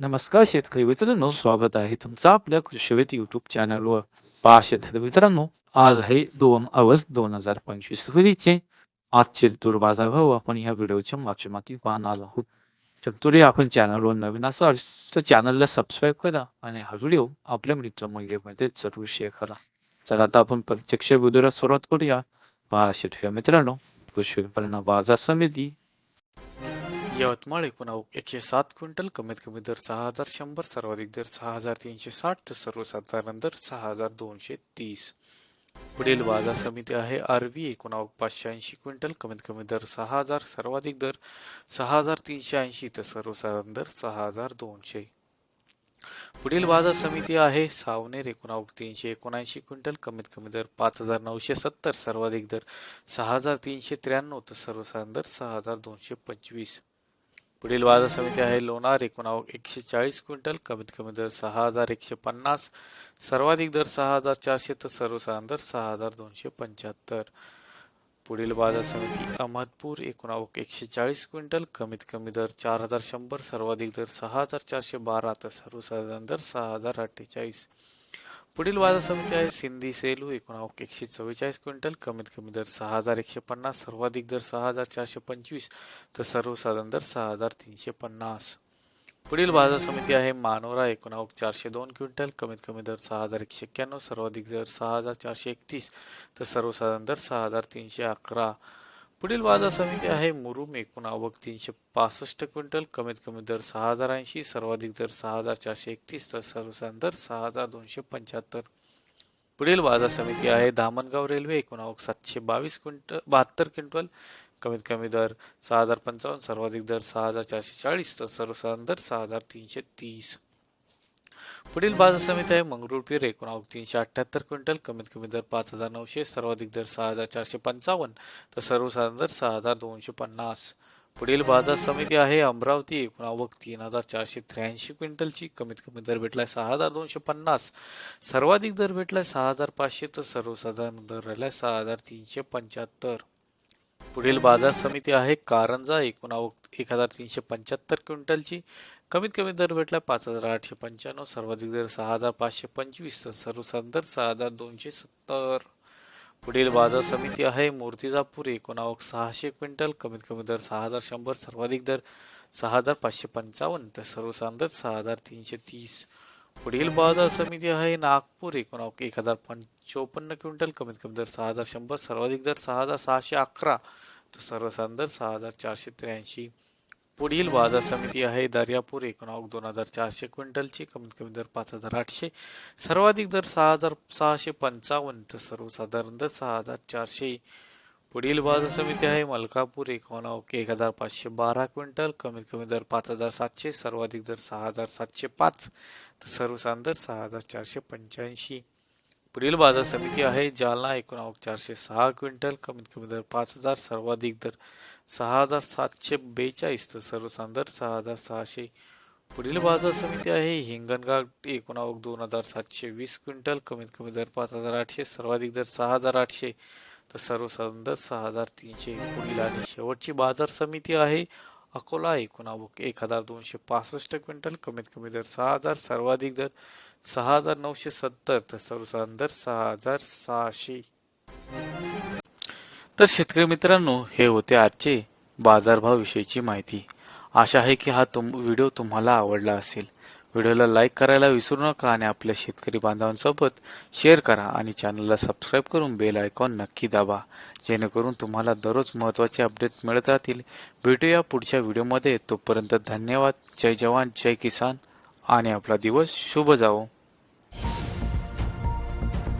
नमस्कार शेतकरी मित्रांनो स्वागत आहे तुमचं आपल्या कृषीवेत युट्यूब चॅनलवर पहा शेतकरी मित्रांनो आज आहे दोन ऑगस्ट दोन हजार पंचवीस रोजीचे आजचे तूर बाजार भाव आपण या व्हिडिओच्या माध्यमातून पाहणार आहोत. शेतकरी आपण चॅनलवर नवीन असाल तर चॅनलला सबस्क्राईब करा आणि हा व्हिडिओ आपल्या मित्रमंडळीमध्ये जरूर शेअर करा. चला आता आपण प्रत्यक्ष व्हिडिओला सुरुवात करूया. पहा शेतकरी मित्रांनो कृषी उत्पन्न बाजार समिती यवतमाळ एकूण एकशे सात क्विंटल कमीत कमी दर सहा हजार शंभर सर्वाधिक दर सहा हजार तीनशे साठ तर सर्वसाधारण दर सहा हजार दोनशे तीस. पुढील बाजार समिती आहे आरवी एकूण आवक पाचशे ऐंशी क्विंटल कमीत कमी दर सहा हजार सर्वाधिक दर सहा हजार तीनशे ऐंशी तर सर्वसाधारण दर सहा हजार दोनशे. पुढील बाजार समिती आहे सावनेर एकूणावक तीनशे एकोणऐंशी क्विंटल कमीत कमी दर पाच हजार नऊशे सत्तर सर्वाधिक दर सहा हजार तीनशे त्र्याण्णव तर सर्वसाधारण दर सहा हजार दोनशे पंचवीस. पुढील बाजार समिती आहे लोणार एकूण आवक एकशे चाळीस क्विंटल कमीत कमी दर सहा हजार एकशे पन्नास सर्वाधिक दर सहा हजार चारशे तर सर्वसाधारण दर सहा हजार दोनशे पंच्याहत्तर. पुढील बाजार समिती अहमदपूर एकूणावक एकशे चाळीस क्विंटल कमीत कमी दर चार हजार शंभर सर्वाधिक दर सहा हजार चारशे बारा तर सर्वसाधारण दर सहा हजार अठ्ठेचाळीस. पुढील बाजार समिती आहे सिंधी सेलू एकूण एकशे चव्वेचाळीस क्विंटल कमीत कमी दर सहा हजार एकशे पन्नास सर्वाधिक दर सहा हजार चारशे पंचवीस तर सर्वसाधारण दर सहा हजार तीनशे पन्नास. पुढील बाजार समिती आहे मानोरा एकोणावक चारशे दोन क्विंटल कमीत कमी दर सहा हजार एकशे एक्क्याण्णव सर्वाधिक दर सहा हजार चारशे एकतीस तर सर्वसाधारण दर सहा हजार तीनशे अकरा. पुढील बाजार समिती आहे मुरुम एकूण आवक तीनशे पासष्ट क्विंटल कमीत कमी दर सहा हजार ऐंशी सर्वाधिक दर सहा हजार चारशे एकतीस तर सर्वसाधारण दर सहा हजार दोनशे पंच्याहत्तर. पुढील बाजार समिती आहे धामणगाव रेल्वे एकूण आवक सातशे बावीस क्विंटल बहात्तर क्विंटल कमीत कमी दर सहा हजार पंचावन्न सर्वाधिक दर सहा हजार चारशे चाळीस तर सर्वसाधारण दर सहा हजार तीनशे तीस. पुढील बाजार समिती आहे. मंगरुळपीर एकूण आवक तीनशे अठ्ठ्याहत्तर क्विंटल. कमीत कमी दर पाच हजार नऊशे सर्वाधिक दर सहा हजार चारशे पंचावन्न. तर सर्वसाधारण दर सहा हजार दोनशे पन्नास. पुढील बाजार समिती आहे अमरावती एकूण आवक तीन हजार चारशे त्र्याऐंशी क्विंटलची. कमीत कमी दर भेटलाय सहा हजार दोनशे पन्नास. सर्वाधिक दर भेटलाय सहा हजार पाचशे तर सर्वसाधारण दर राहिलाय सहा हजार तीनशे पंच्याहत्तर. पुढील बाजार समिती आहे कारंजा एकूण आवक एक हजार तीनशे पंच्याहत्तर क्विंटलची. कमीत कमी दर भेटला पाच हजार आठशे पंच्याण्णव सर्वाधिक दर सहा हजार पाचशे पंचवीस तर सर्वसाधारण दर सहा हजार दोनशे सत्तर. पुढील बाजार समिती आहे मूर्तिजापूर एकूण आवक सहाशे क्विंटल. कमीत कमी दर सहा हजार शंभर सर्वाधिक दर सहा हजार पाचशे पंचावन्न. तर सर्वसाधारण दर सहा हजार तीनशे तीस. पुढील बाजार समिती आहे नागपूर. एकूण एक हजार पंचोपन्न क्विंटल कमीत कमी दर सहा हजार शंभर सर्वाधिक दर सहा हजार सहाशे अकरा. तर सर्वसाधारण दर सहा हजार चारशे त्र्याऐंशी. पुढील बाजार समिती आहे दर्यापूर. एकूण आवक दोन हजार चारशे क्विंटलची कमीत कमी दर पाच हजार आठशे. सर्वाधिक दर सहा हजार सहाशे पंचावन्न. तर सर्वसाधारण दर सहा हजार चारशे पुढील बाजार समिती आहे. मलकापूर एकावन्न ओके एक हजार पाचशे बारा क्विंटल. कमीत कमी दर पाच हजार सातशे सर्वाधिक दर सहा हजार सातशे पाच. तर सर्वसाधारण दर सहा हजार चारशे पंच्याऐंशी. पुढील बाजार समिती आहे. जालना एकूण आवक चारशे सहा क्विंटल. कमीत कमी दर पाच हजार सर्वाधिक दर सहा हजार सातशे बेचाळीस. तर सर्वसाधारण दर सहा हजार सहाशे. पुढील बाजार समिती आहे. हिंगणघाट एकूण आवक दोन हजार सातशे वीस क्विंटल. कमीत कमी दर पाच हजार आठशे सर्वाधिक दर सहा हजार आठशे. तर सर्वसाधारण दर सहा हजार तीनशे पुढील आणि शेवटची बाजार समिती आहे. अकोला एकूणाबुक एक हजार दोनशे पासष्ट क्विंटल कमीत कमी दर सहा हजार सर्वाधिक दर सहा हजार नऊशे सत्तर तर सर्वसाधारण दर सहा हजार सहाशे. तर शेतकरी मित्रांनो हे होते आजचे बाजारभाव विषयीची माहिती. आशा आहे की हा तुम व्हिडिओ तुम्हाला आवडला असेल. व्हिडिओला लाईक करायला विसरू नका आणि आपल्या शेतकरी बांधवांसोबत शेअर करा आणि चॅनलला सबस्क्राईब करून बेल आयकॉन नक्की दाबा जेणेकरून तुम्हाला दररोज महत्त्वाचे अपडेट मिळत राहतील. भेटूया पुढच्या व्हिडिओमध्ये. तोपर्यंत धन्यवाद. जय जवान जय किसान आणि आपला दिवस शुभ जावो.